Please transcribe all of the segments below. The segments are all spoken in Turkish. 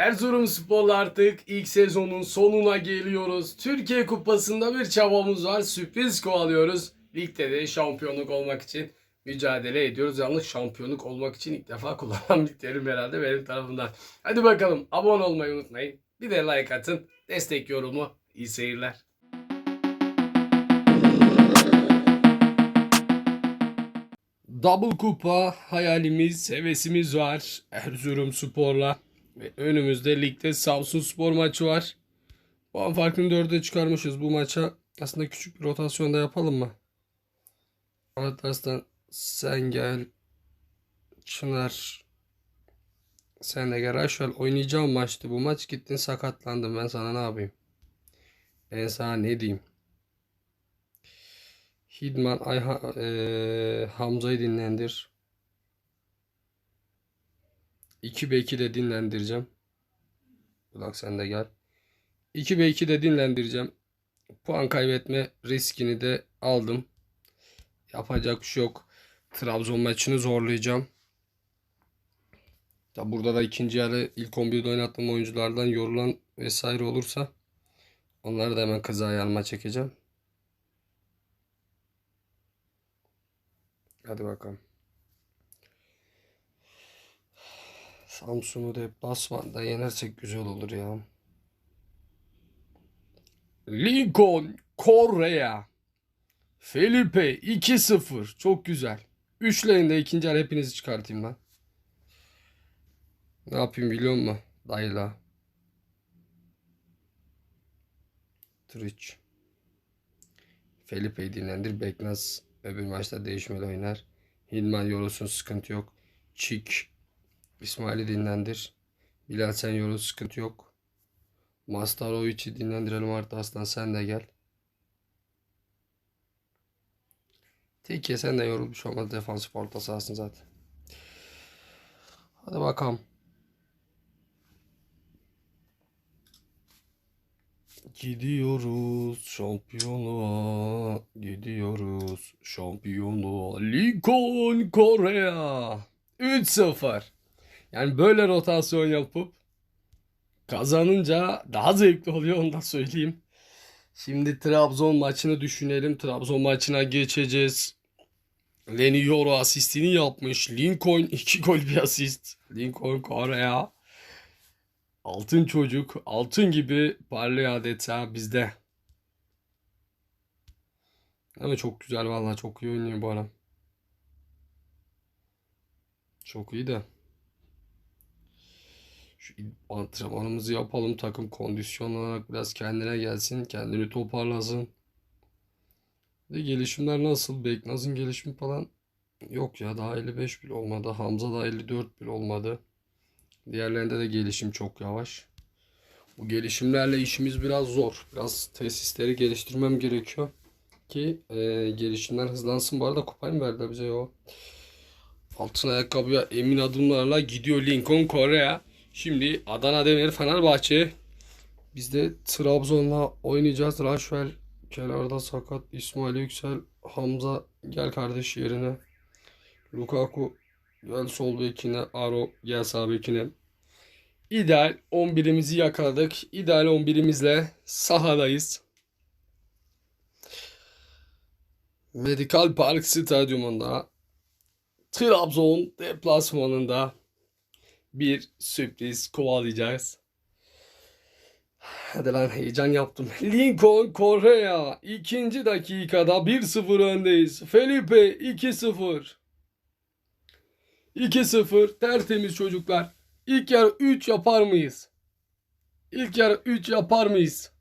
Erzurumspor'la artık ilk sezonun sonuna geliyoruz. Türkiye Kupası'nda bir çabamız var. Sürpriz kovalıyoruz. Ligde de şampiyonluk olmak için mücadele ediyoruz. Yalnız şampiyonluk olmak için ilk defa kullanılan bir terim herhalde benim tarafımdan. Hadi bakalım abone olmayı unutmayın. Bir de like atın. Destek yorumu. İyi seyirler. Double kupa hayalimiz, hevesimiz var. Erzurum Spor'la. Ve önümüzde ligde Samsun Spor maçı var. Puan farkını dörde çıkarmışız bu maça. Aslında küçük bir rotasyonda yapalım mı? Anahtarsan sen gel. Çınar. Sen de gel. Aşvel oynayacağım maçtı bu maç. Gittin sakatlandın. Ben sana ne yapayım? Ben sana ne diyeyim? Hidman Ayha, eee, Hamza'yı dinlendir. 2 beki de dinlendireceğim. Kulak sen de gel. 2 beki de dinlendireceğim. Puan kaybetme riskini de aldım. Yapacak bir şey yok. Trabzon maçını zorlayacağım. Tabi burada da ikinci yarı ilk 11'de oynattığım oyunculardan yorulan vesaire olursa onları da hemen kız ayağıma çekeceğim. Hadi bakalım. Samsun'u deplasmanda yenersek güzel olur ya. Lincoln Korea. Felipe 2-0. Çok güzel. Üçlerinde ikinci yarı hepinizi çıkartayım ben. Ne yapayım biliyor musun? Dayla. Triç. Felipe'yi dinlendir. Beknaz öbür maçta değişmeli oynar. Hidman yorulsun sıkıntı yok. Çik. İsmail'i dinlendir. Bilal sen yorul sıkıntı yok. Mastarovic'i dinlendirelim Arda Aslan sen de gel. Tekiye sen de yorulmuş olmaz defansif orta sahasın zaten. Hadi bakalım. Gidiyoruz şampiyonluğa. Gidiyoruz şampiyonluğa. Lincoln Korea. 3-0. Yani böyle rotasyon yapıp kazanınca daha zevkli oluyor onu söyleyeyim. Şimdi Trabzon maçını düşünelim. Trabzon maçına geçeceğiz. Leni Yoro asistini yapmış. Lincoln 2 gol bir asist. Lincoln Korea. Altın çocuk. Altın gibi parlıyor adeta bizde. Ama çok güzel vallahi çok iyi oynuyor bu adam. Çok iyi de. Antrenmanımızı yapalım. Takım kondisyon olarak biraz kendine gelsin. Kendini toparlasın. Ve gelişimler nasıl? Beknaz'ın gelişimi falan yok ya. Daha 55 bile olmadı. Hamza da 54 bile olmadı. Diğerlerinde de gelişim çok yavaş. Bu gelişimlerle işimiz biraz zor. Biraz tesisleri geliştirmem gerekiyor. Ki e, gelişimler hızlansın. Bu arada kupayı mı verdiler bize o? Altın ayakkabıya emin adımlarla gidiyor Lincoln Korea. Şimdi Adana Demir Fenerbahçe. Biz de Trabzon'la oynayacağız. Raşvel kenarda sakat. İsmail Yüksel. Hamza gel kardeş yerine. Lukaku gel sol bekine. Aro gel sağ bekine. İdeal 11'imizi yakaladık. İdeal 11'imizle sahadayız. Medical Park Stadyumunda Trabzon deplasmanında bir sürpriz kovalayacağız. Hadi lan heyecan yaptım. Lincoln Korea ikinci dakikada 1-0 öndeyiz. Felipe 2-0. 2-0 tertemiz çocuklar. İlk yarı 3 yapar mıyız? İlk yarı 3 yapar mıyız?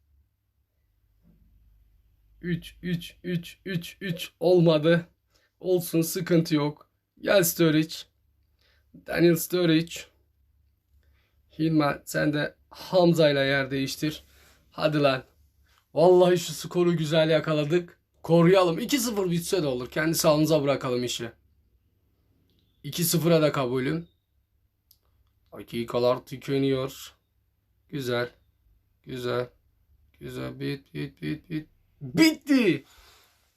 3 3 3 3 3 olmadı. Olsun sıkıntı yok. Gel Sturridge. Daniel Sturridge. Hilman sen de Hamza ile yer değiştir. Hadi lan. Vallahi şu skoru güzel yakaladık. Koruyalım. 2-0 bitse de olur. Kendi sahamıza bırakalım işi. 2-0'a da kabulüm. Dakikalar tükeniyor. Güzel. Güzel. Güzel. Bit bit bit bit. Bitti.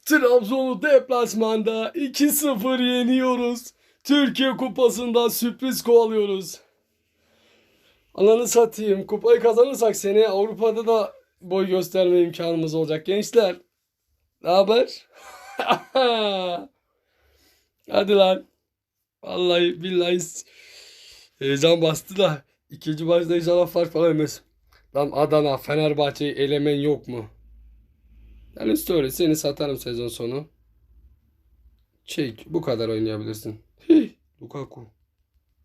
Trabzon'u deplasmanda 2-0 yeniyoruz. Türkiye Kupası'nda sürpriz kovalıyoruz. Ananı satayım. Kupayı kazanırsak seni Avrupa'da da boy gösterme imkanımız olacak gençler. Ne haber? Hadi lan. Vallahi billahi heyecan bastı da ikinci maçta inşallah fark falan yemez. Lan Adana Fenerbahçe'yi elemen yok mu? Yani söyle seni satarım sezon sonu. Çek bu kadar oynayabilirsin. Hih, Lukaku.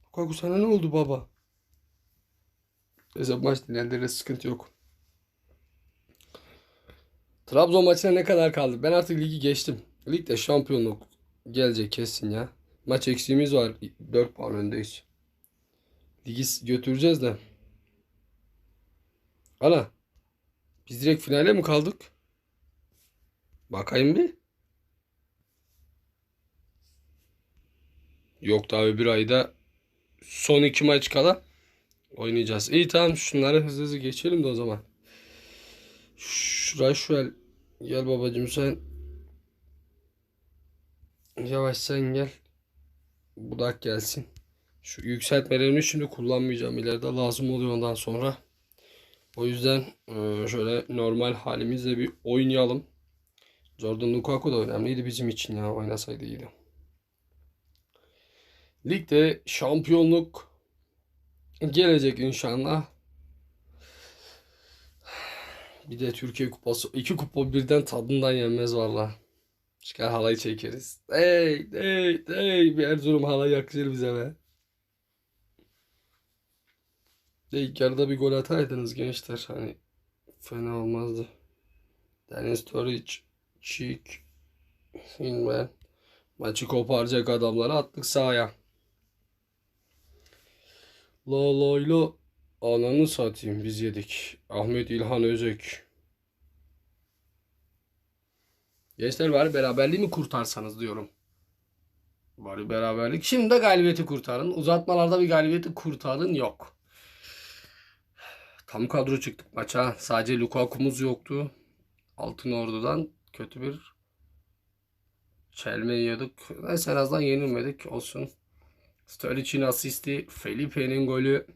Lukaku sana ne oldu baba? Neyse maç dinlendiririz sıkıntı yok. Trabzon maçına ne kadar kaldı? Ben artık ligi geçtim. Ligde şampiyonluk gelecek kesin ya. Maç eksiğimiz var. 4 puan öndeyiz. Ligi götüreceğiz de. Ana. Biz direkt finale mi kaldık? Bakayım bir. Yok daha bir ayda son iki maç kala oynayacağız. İyi tamam şunları hızlı hızlı geçelim de o zaman. Şuraya şöyle gel babacığım sen yavaş sen gel. Budak gelsin. Şu yükseltmelerini şimdi kullanmayacağım. İleride lazım oluyor ondan sonra. O yüzden e, şöyle normal halimizle bir oynayalım. Jordan Lukaku da önemliydi bizim için ya. Oynasaydı iyiydi. Ligde şampiyonluk gelecek inşallah. Bir de Türkiye kupası. iki kupa birden tadından yenmez valla. Çıkar halayı çekeriz. Hey hey hey bir Erzurum halayı yakışır bize be. De ilk yarıda bir gol ataydınız gençler. Hani fena olmazdı. Deniz Sturridge, Cheek, Hinman. Maçı koparacak adamları attık sahaya. La la la. Ananı satayım biz yedik. Ahmet İlhan Özek. Gençler bari beraberliği mi kurtarsanız diyorum. Bari beraberlik. Şimdi de galibiyeti kurtarın. Uzatmalarda bir galibiyeti kurtarın yok. Tam kadro çıktık maça. Sadece Lukaku'muz yoktu. Altın Ordu'dan kötü bir çelme yiyorduk. Neyse en azından yenilmedik. Olsun. Sturridge'in asisti. Felipe'nin golü.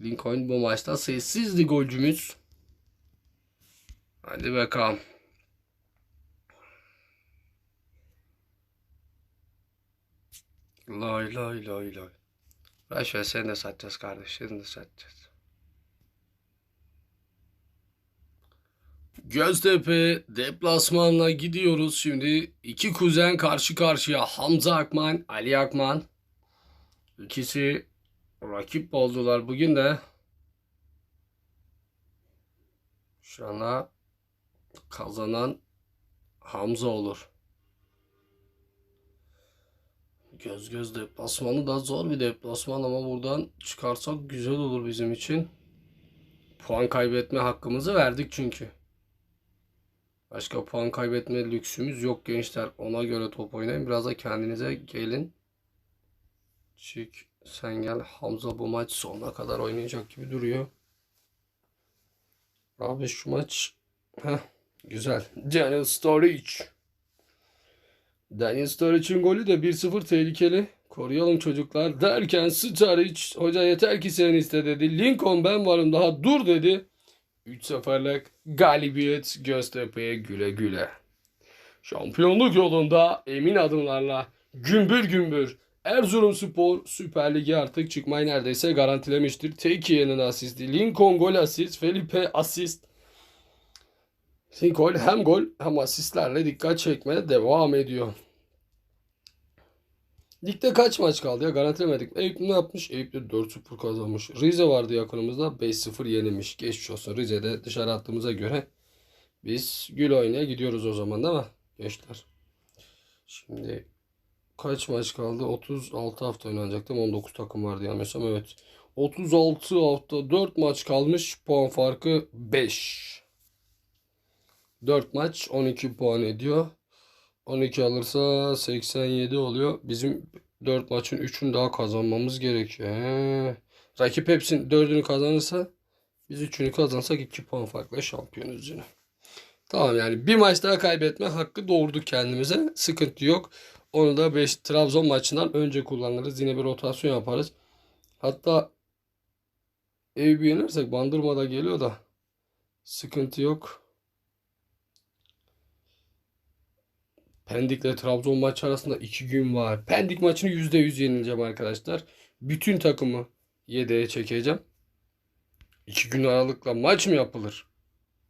Lincoln bu maçta sessizdi golcümüz. Hadi bakalım. Lay lay lay lay. Boş ver seni de satacağız kardeş. Seni de satacağız. Göztepe deplasmanla gidiyoruz şimdi. İki kuzen karşı karşıya. Hamza Akman, Ali Akman. İkisi rakip oldular bugün de. Şu anda kazanan Hamza olur. Göz göz deplasmanı da zor bir deplasman ama buradan çıkarsak güzel olur bizim için. Puan kaybetme hakkımızı verdik çünkü. Başka puan kaybetme lüksümüz yok gençler. Ona göre top oynayın. Biraz da kendinize gelin. Çık sen gel. Hamza bu maç sonuna kadar oynayacak gibi duruyor. Abi şu maç Heh, güzel. Daniel Sturridge. Daniel Sturridge'in golü de 1-0 tehlikeli. Koruyalım çocuklar derken Sturridge hoca yeter ki sen iste dedi. Lincoln ben varım daha dur dedi. 3-0'lık galibiyet Göztepe'ye güle güle. Şampiyonluk yolunda emin adımlarla gümbür gümbür Erzurumspor Süper Lig'e artık çıkmayı neredeyse garantilemiştir. Tekiye'nin asisti, Lincoln gol asist, Felipe asist. Lincoln hem gol hem asistlerle dikkat çekmeye devam ediyor. Ligde kaç maç kaldı ya garantilemedik. Eyüp ne yapmış? Eyüp de 4-0 kazanmış. Rize vardı yakınımızda 5-0 yenilmiş. Geçmiş olsun Rize'de dışarı attığımıza göre biz gül oynaya gidiyoruz o zaman değil mi gençler? Şimdi kaç maç kaldı? 36 hafta oynanacak değil mi? 19 takım vardı yanlışsam evet. 36 hafta 4 maç kalmış. Puan farkı 5. 4 maç 12 puan ediyor. 12 alırsa 87 oluyor. Bizim 4 maçın 3'ünü daha kazanmamız gerekiyor. He. Rakip hepsinin 4'ünü kazanırsa biz 3'ünü kazansak 2 puan farkla şampiyonuz yine. Tamam yani bir maç daha kaybetme hakkı doğurduk kendimize. Sıkıntı yok. Onu da 5 Trabzon maçından önce kullanırız. Yine bir rotasyon yaparız. Hatta Eyüp'ü yenersek Bandırma'da geliyor da sıkıntı yok. Pendik'le Trabzon maçı arasında iki gün var. Pendik maçını %100 yenileceğim arkadaşlar. Bütün takımı yedeğe çekeceğim. İki gün aralıkla maç mı yapılır?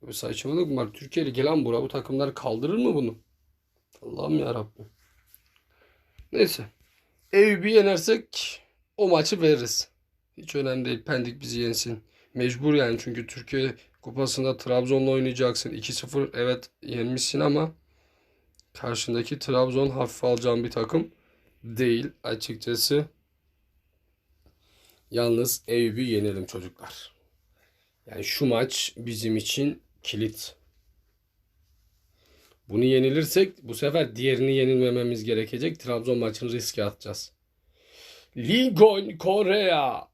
Böyle saçmalık mı var? Türkiye'li gelen bura bu takımlar kaldırır mı bunu? Allah'ım ya Rabbim. Neyse. Eyüp'ü yenersek o maçı veririz. Hiç önemli değil. Pendik bizi yensin. Mecbur yani çünkü Türkiye Kupası'nda Trabzon'la oynayacaksın. 2-0 evet yenmişsin ama karşındaki Trabzon hafif alacağın bir takım değil açıkçası. Yalnız Eyüp'ü yenelim çocuklar. Yani şu maç bizim için kilit. Bunu yenilirsek bu sefer diğerini yenilmememiz gerekecek. Trabzon maçını riske atacağız. Lincoln Korea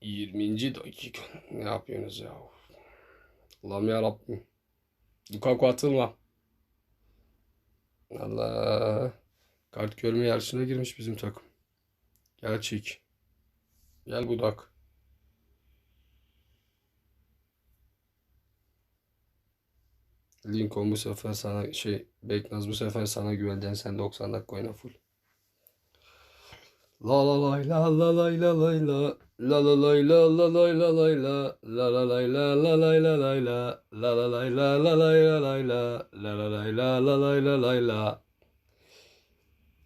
20. dakika. Ne yapıyorsunuz ya? Allah'ım ya Rabbim. Lukaku atılma. Allah. Kart görme yarışına girmiş bizim takım. Gerçek. Gel budak. Lincoln bu sefer sana şey Beknaz bu sefer sana güveneceksin sen 90 dakika oyna full. La la la la la lay la la la lay la la lay la lay la la la lay la la lay la lay la la la lay la la lay la lay la la la lay la la lay la lay la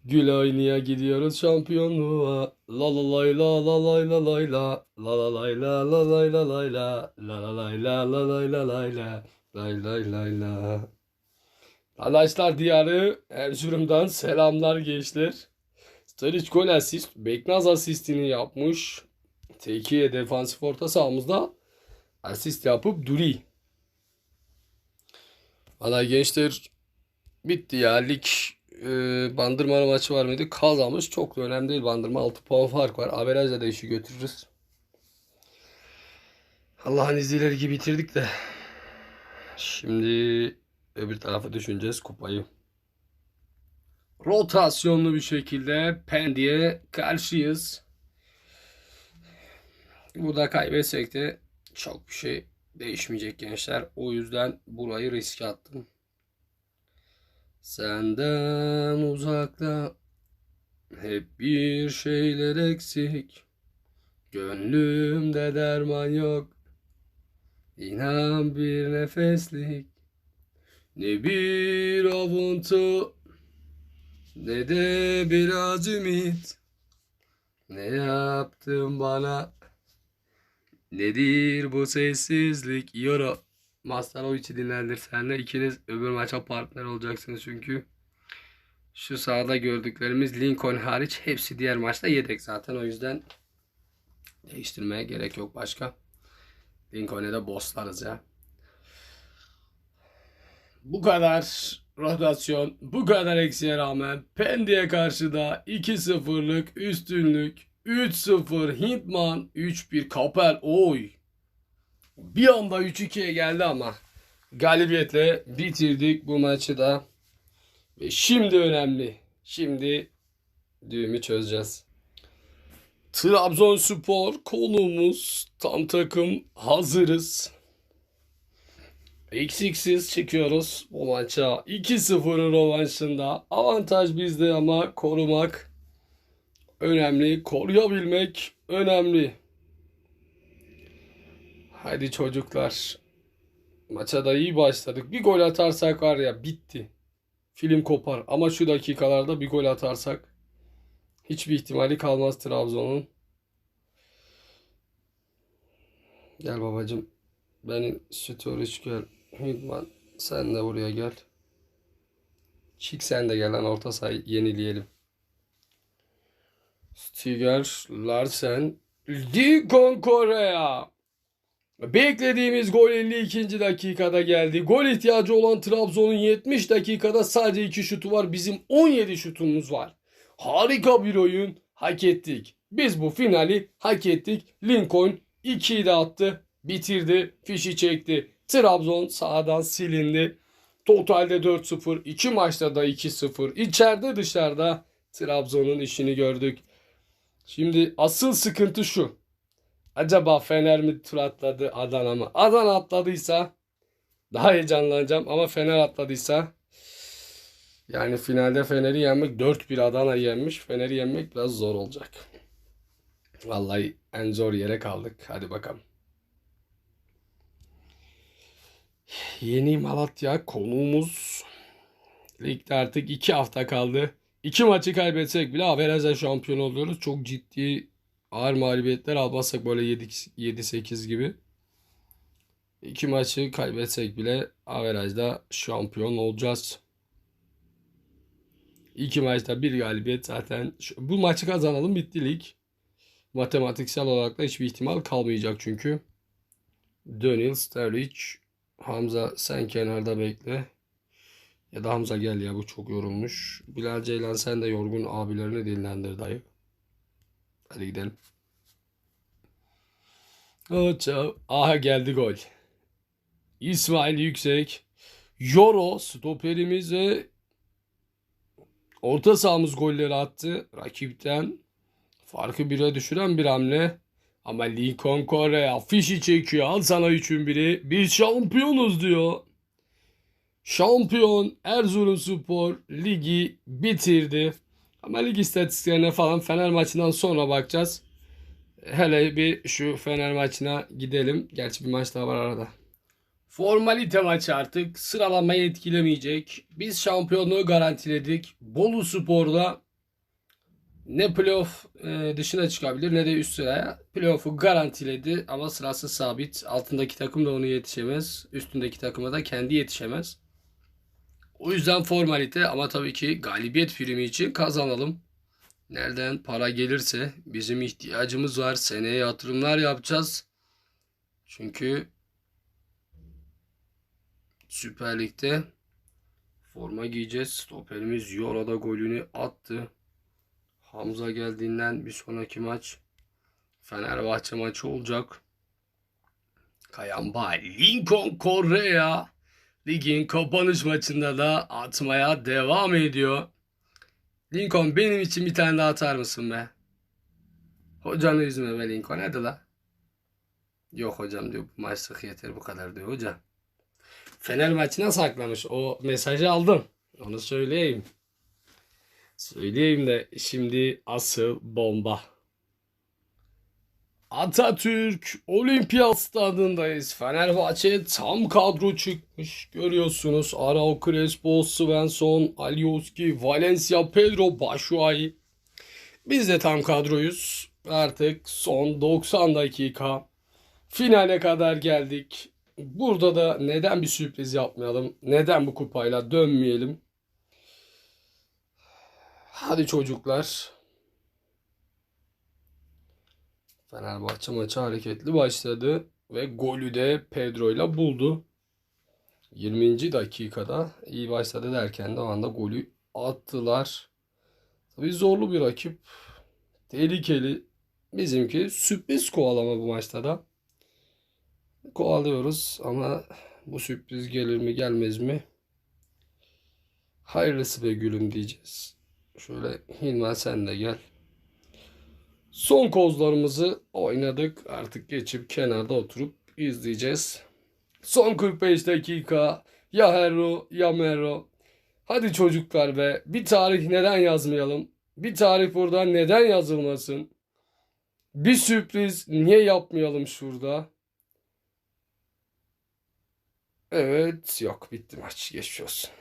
Gül oynaya gidiyoruz şampiyonluğa la la la la lay la lay la la la lay la la lay la lay la la la lay la la lay la lay la lay lay lay la Arkadaşlar diyarı Erzurum'dan selamlar gençler. Storic gol asist. Beknaz asistini yapmış. Tekiye defansif orta sahamızda asist yapıp duri. Valla gençler bitti ya. Lig e, Bandırma maçı var mıydı? Kazanmış. Çok da önemli değil. Bandırma 6 puan fark var. Averajla da işi götürürüz. Allah'ın izniyle ligi bitirdik de. Şimdi öbür tarafa düşüneceğiz kupayı rotasyonlu bir şekilde Pendik'e karşıyız. Burada kaybetsek de çok bir şey değişmeyecek gençler. O yüzden burayı riske attım. Senden uzakta hep bir şeyler eksik. Gönlümde derman yok. İnan bir nefeslik. Ne bir avuntu ne de biraz ümit. Ne yaptın bana? Nedir bu sessizlik? Yoro. Mastarovic'i dinlendir senle. ikiniz öbür maça partner olacaksınız çünkü. Şu sahada gördüklerimiz Lincoln hariç hepsi diğer maçta yedek zaten. O yüzden değiştirmeye gerek yok başka. Lincoln'e de bosslarız ya. Bu kadar rotasyon bu kadar eksiğe rağmen Pendik'e karşı da 2-0'lık üstünlük 3-0 Hintman 3-1 Kapel oy. Bir anda 3-2'ye geldi ama galibiyetle bitirdik bu maçı da. Ve şimdi önemli. Şimdi düğümü çözeceğiz. Trabzonspor konuğumuz tam takım hazırız. Eksiksiz çıkıyoruz bu maça. 2-0'ın rövanşında. Avantaj bizde ama korumak önemli. Koruyabilmek önemli. Hadi çocuklar. Maça da iyi başladık. Bir gol atarsak var ya bitti. Film kopar. Ama şu dakikalarda bir gol atarsak hiçbir ihtimali kalmaz Trabzon'un. Gel babacım. Beni storage gel. Hidman sen de buraya gel. Çık sen de gel lan orta sayı yenileyelim. Stiger, Larsen, Dikon Korea. Beklediğimiz gol 52. dakikada geldi. Gol ihtiyacı olan Trabzon'un 70 dakikada sadece 2 şutu var. Bizim 17 şutumuz var. Harika bir oyun. Hak ettik. Biz bu finali hak ettik. Lincoln 2'yi de attı. Bitirdi. Fişi çekti. Trabzon sahadan silindi. Totalde 4-0. iki maçta da 2-0. İçeride dışarıda Trabzon'un işini gördük. Şimdi asıl sıkıntı şu. Acaba Fener mi tur atladı Adana mı? Adana atladıysa daha heyecanlanacağım ama Fener atladıysa yani finalde Fener'i yenmek 4-1 Adana'yı yenmiş. Fener'i yenmek biraz zor olacak. Vallahi en zor yere kaldık. Hadi bakalım. Yeni Malatya konuğumuz. Ligde artık 2 hafta kaldı. 2 maçı kaybetsek bile averajla şampiyon oluyoruz. Çok ciddi ağır mağlubiyetler almazsak böyle 7-8 gibi. 2 maçı kaybetsek bile averajda şampiyon olacağız. İki maçta bir galibiyet zaten. Bu maçı kazanalım bitti lig. Matematiksel olarak da hiçbir ihtimal kalmayacak çünkü. Dönil, Sterlic, Hamza sen kenarda bekle. Ya da Hamza gel ya bu çok yorulmuş. Bilal Ceylan sen de yorgun abilerini dinlendir dayı. Hadi gidelim. Evet, aha geldi gol. İsmail Yüksek. Yoro stoperimiz ve orta sahamız golleri attı. Rakipten farkı bire düşüren bir hamle. Ama Lincoln Korea fişi çekiyor. Al sana üçün biri. Biz şampiyonuz diyor. Şampiyon Erzurumspor ligi bitirdi. Ama lig istatistiklerine falan Fener maçından sonra bakacağız. Hele bir şu Fener maçına gidelim. Gerçi bir maç daha var arada. Formalite maçı artık sıralamayı etkilemeyecek. Biz şampiyonluğu garantiledik. Bolu Spor'da ne playoff e, dışına çıkabilir ne de üst sıraya. Playoff'u garantiledi ama sırası sabit. Altındaki takım da onu yetişemez. Üstündeki takıma da kendi yetişemez. O yüzden formalite ama tabii ki galibiyet primi için kazanalım. Nereden para gelirse bizim ihtiyacımız var. Seneye yatırımlar yapacağız. Çünkü Süper Lig'de forma giyeceğiz. Stoperimiz Yora'da golünü attı. Hamza geldiğinden bir sonraki maç Fenerbahçe maçı olacak. Kayamba Lincoln Correa ligin kapanış maçında da atmaya devam ediyor. Lincoln benim için bir tane daha atar mısın be? Hocanı üzme be Lincoln hadi la. Yok hocam diyor bu maçlık yeter bu kadar diyor hoca. Fener maçına saklamış. O mesajı aldım. Onu söyleyeyim. Söyleyeyim de şimdi asıl bomba. Atatürk Olimpiyat Stadındayız. Fenerbahçe tam kadro çıkmış. Görüyorsunuz Arao Crespo, Svensson, Alioski, Valencia, Pedro, Başuay. Biz de tam kadroyuz. Artık son 90 dakika. Finale kadar geldik. Burada da neden bir sürpriz yapmayalım? Neden bu kupayla dönmeyelim? Hadi çocuklar. Fenerbahçe maçı hareketli başladı ve golü de Pedro ile buldu. 20. dakikada iyi başladı derken de o anda golü attılar. Tabii zorlu bir rakip. Tehlikeli. Bizimki sürpriz kovalama bu maçta da. Kovalıyoruz ama bu sürpriz gelir mi gelmez mi? Hayırlısı be gülüm diyeceğiz. Şöyle Hilma sen de gel. Son kozlarımızı oynadık. Artık geçip kenarda oturup izleyeceğiz. Son 45 dakika. Ya Herro ya Merro. Hadi çocuklar be. Bir tarih neden yazmayalım? Bir tarih burada neden yazılmasın? Bir sürpriz niye yapmayalım şurada? Evet yok bitti maç geçmiş olsun.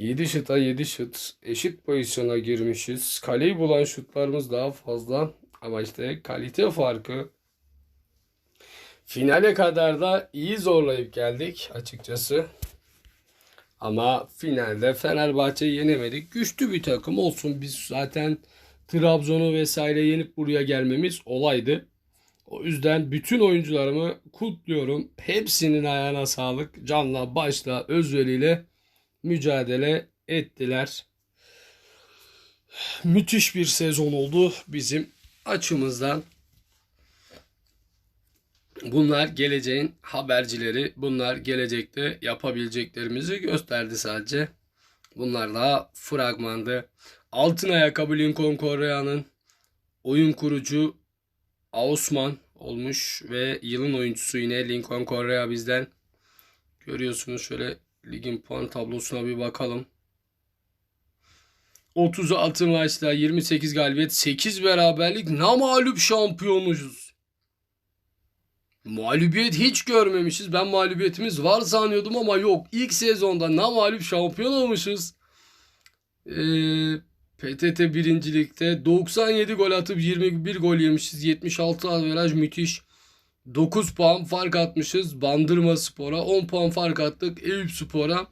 7 şuta 7 şut eşit pozisyona girmişiz. Kaleyi bulan şutlarımız daha fazla ama işte kalite farkı finale kadar da iyi zorlayıp geldik açıkçası. Ama finalde Fenerbahçe'yi yenemedik. Güçlü bir takım olsun. Biz zaten Trabzon'u vesaire yenip buraya gelmemiz olaydı. O yüzden bütün oyuncularımı kutluyorum. Hepsinin ayağına sağlık. Canla, başla, özveriyle mücadele ettiler. Müthiş bir sezon oldu bizim açımızdan. Bunlar geleceğin habercileri. Bunlar gelecekte yapabileceklerimizi gösterdi sadece. Bunlar daha fragmandı. Altın ayakkabı Lincoln Korea'nın oyun kurucu Osman olmuş ve yılın oyuncusu yine Lincoln Correa bizden. Görüyorsunuz şöyle ligin puan tablosuna bir bakalım. 36 maçta 28 galibiyet 8 beraberlik namalup şampiyonmuşuz. Mağlubiyet hiç görmemişiz. Ben mağlubiyetimiz var sanıyordum ama yok. İlk sezonda namalup şampiyon olmuşuz. Ee, PTT birincilikte 97 gol atıp 21 gol yemişiz. 76 averaj müthiş. 9 puan fark atmışız Bandırma Spor'a. 10 puan fark attık Eyüp Spor'a.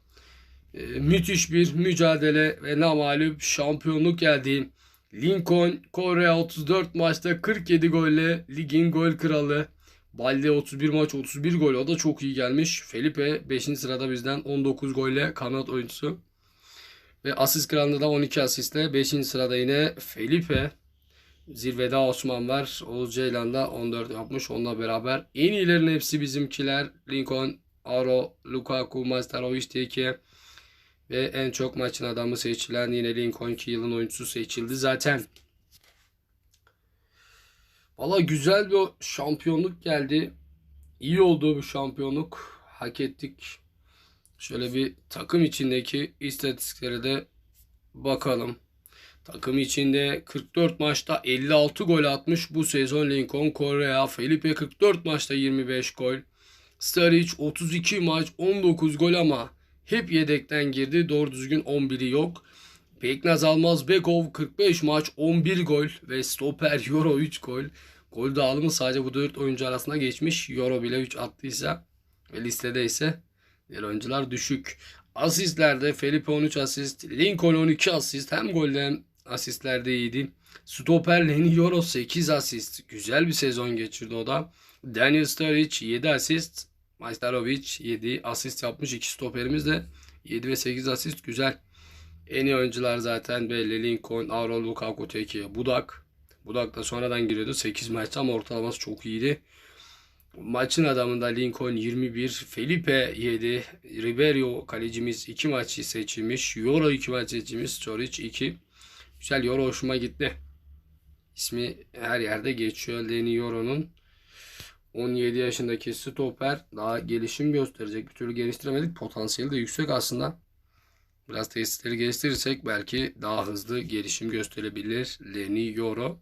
Ee, müthiş bir mücadele ve namalüp şampiyonluk geldi. Lincoln Kore 34 maçta 47 golle ligin gol kralı. Balde 31 maç 31 gol o da çok iyi gelmiş. Felipe 5. sırada bizden 19 golle kanat oyuncusu. Ve asist kralında da 12 asistle 5. sırada yine Felipe. Zirvede Osman var. Oğuz Ceylan da 14 yapmış. Onunla beraber en iyilerin hepsi bizimkiler. Lincoln, Aro, Lukaku, Mastarovic, Teke ve en çok maçın adamı seçilen yine Lincoln ki yılın oyuncusu seçildi zaten. Valla güzel bir şampiyonluk geldi. İyi oldu bu şampiyonluk. Hak ettik. Şöyle bir takım içindeki istatistiklere de bakalım. Takım içinde 44 maçta 56 gol atmış bu sezon Lincoln Correa. Felipe 44 maçta 25 gol. Staric 32 maç 19 gol ama hep yedekten girdi. Doğru düzgün 11'i yok. Beknaz Almaz Bekov 45 maç 11 gol ve stoper Euro 3 gol. Gol dağılımı sadece bu 4 oyuncu arasında geçmiş. Euro bile 3 attıysa ve listede ise diğer oyuncular düşük. Asistlerde Felipe 13 asist, Lincoln 12 asist. Hem golde asistlerde iyiydi. Stoper Lenny Euro 8 asist. Güzel bir sezon geçirdi o da. Daniel Sturridge 7 asist. Majstarovic 7 asist yapmış. İki stoperimiz de 7 ve 8 asist güzel. En iyi oyuncular zaten belli. Lincoln, Auro, Lukaku, Teke, Budak. Budak da sonradan giriyordu. 8 maçta ama ortalaması çok iyiydi. Maçın adamında Lincoln 21, Felipe 7, Ribeiro kalecimiz 2 maçı seçilmiş. Euro 2 maç seçilmiş. Storic 2. Güzel Euro hoşuma gitti. İsmi her yerde geçiyor. Leni Euro'nun. 17 yaşındaki stoper daha gelişim gösterecek. Bir türlü geliştiremedik. Potansiyeli de yüksek aslında. Biraz tesisleri geliştirirsek belki daha hızlı gelişim gösterebilir Leni Euro.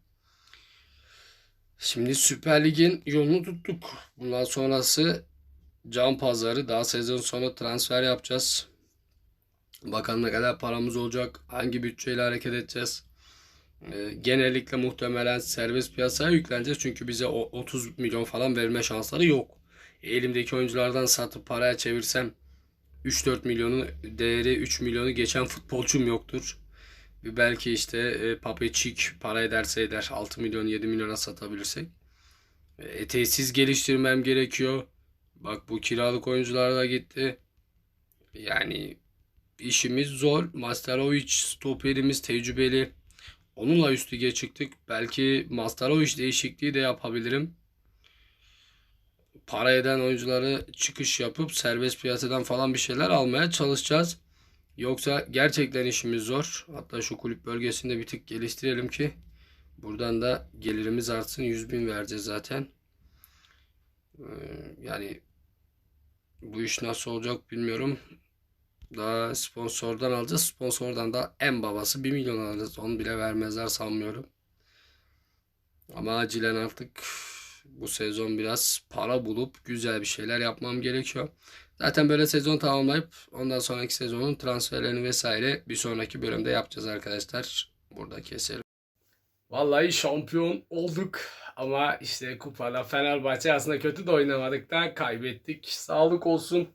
Şimdi Süper Lig'in yolunu tuttuk. Bundan sonrası can pazarı. Daha sezon sonu transfer yapacağız. Bakalım ne kadar paramız olacak. Hangi bütçeyle hareket edeceğiz. Ee, genellikle muhtemelen serbest piyasaya yükleneceğiz. Çünkü bize o 30 milyon falan verme şansları yok. Elimdeki oyunculardan satıp paraya çevirsem 3-4 milyonu değeri 3 milyonu geçen futbolcum yoktur. Belki işte e, Papecik para ederse eder 6 milyon 7 milyona satabilirsek. E, tesis geliştirmem gerekiyor. Bak bu kiralık oyuncular da gitti. Yani işimiz zor. Masterovic stoperimiz tecrübeli. Onunla üst çıktık. Belki Mastarovic değişikliği de yapabilirim. Para eden oyuncuları çıkış yapıp serbest piyasadan falan bir şeyler almaya çalışacağız. Yoksa gerçekten işimiz zor. Hatta şu kulüp bölgesinde bir tık geliştirelim ki buradan da gelirimiz artsın. 100 bin vereceğiz zaten. Ee, yani bu iş nasıl olacak bilmiyorum. Daha sponsordan alacağız. Sponsordan da en babası 1 milyon alacağız. Onu bile vermezler sanmıyorum. Ama acilen artık bu sezon biraz para bulup güzel bir şeyler yapmam gerekiyor. Zaten böyle sezon tamamlayıp ondan sonraki sezonun transferlerini vesaire bir sonraki bölümde yapacağız arkadaşlar. Burada keselim. Vallahi şampiyon olduk ama işte kupada Fenerbahçe aslında kötü de oynamadık da kaybettik. Sağlık olsun.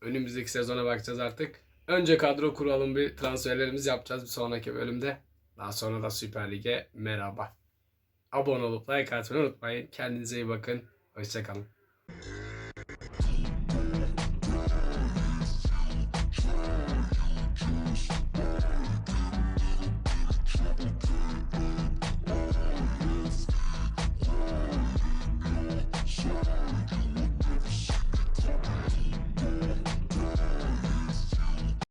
Önümüzdeki sezona bakacağız artık. Önce kadro kuralım bir transferlerimizi yapacağız bir sonraki bölümde. Daha sonra da Süper Lig'e merhaba. Abone olup like atmayı unutmayın. Kendinize iyi bakın. Hoşçakalın.